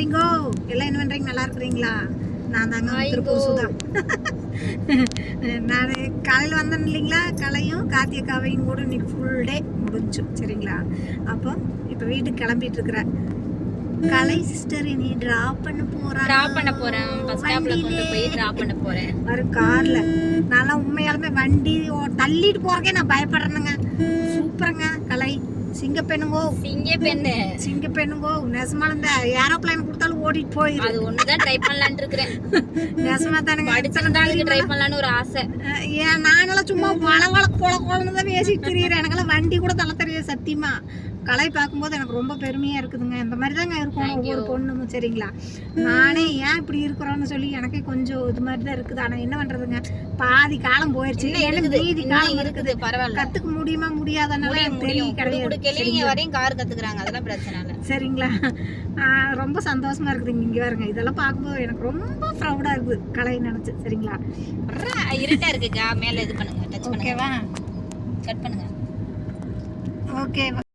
ஹாய்ங்கோ எல்லாம் என்ன பண்ணுறீங்க நல்லா இருக்கிறீங்களா? நான் தாங்க. திருப்பூர் சுதா. நான் காலையில் வந்தேன் இல்லைங்களா? கலையும் கார்த்திகாவையும் கூட இன்னைக்கு ஃபுல் டே முடிஞ்சு சரிங்களா? அப்போ இப்போ வீட்டுக்கு கிளம்பிட்டு இருக்கிறேன். கலை சிஸ்டர் நீ டிராப் பண்ண போறா டிராப் பண்ண போறேன். பஸ் ஸ்டாப்ல கொண்டு போய் டிராப் பண்ண போறேன். வரும் கார்ல. நல்லா உண்மையாலுமே வண்டி தள்ளிட்டு போறக்கே நான் பயப்படுறேனுங்க. சூப்பருங்க. சிங்க பெண்ணுங்கோ சிங்க பெண்ணு சிங்க பெண்ணுங்கோ நெசமான இந்த ஏரோப்ளைன் கொடுத்தாலும் ஓடிட்டு போயிரு. அது ஒண்ணுதான் ட்ரை பண்ணலாம்னு இருக்கிறேன் நெசமா தானுங்க படிச்சிருந்தா அதுக்கு ட்ரை பண்ணலாம்னு ஒரு ஆசை. ஏன் நாங்களாம் சும்மா வள வள கொல கொலன்னு தான் பேசிட்டு திரியிறேன் எனக்கெல்லாம் வண்டி கூட தள்ள தெரியாது சத்தியமா. கலை பார்க்கும்போது எனக்கு ரொம்ப பெருமையா இருக்குதுங்க. இந்த மாதிரி தாங்க இருக்கணும் ஒவ்வொரு பொண்ணும் சரிங்களா? நானே ஏன் இப்படி இருக்கிறோன்னு சொல்லி எனக்கே கொஞ்சம் இது மாதிரி தான் இருக்குது. ஆனா என்ன பண்றதுங்க? பாதி காலம் போயிடுச்சு மீதி காலம் இருக்குது? பரவாயில்ல. கத்துக்க முடியுமா முடியாதனால எனக்கு தெரிய முடியும் குடு குடு கிடையாது. வரையும் கார் கத்துக்கிறாங்க. அதெல்லாம் பிரச்சனை இல்ல. சரிங்களா? ரொம்ப சந்தோஷமா இருக்குதுங்க. இங்க பாருங்க. இதெல்லாம் பார்க்கும்போது எனக்கு ரொம்ப ப்ரௌடா இருக்குது. கலை நினைச்சு. சரிங்களா? அட்ரா, இருட்டா இருக்குக்கா. மேல இது பண்ணுங்க. டச் பண்ணுங்க. ஓகேவா கட் பண்ணுங்க. ஓகே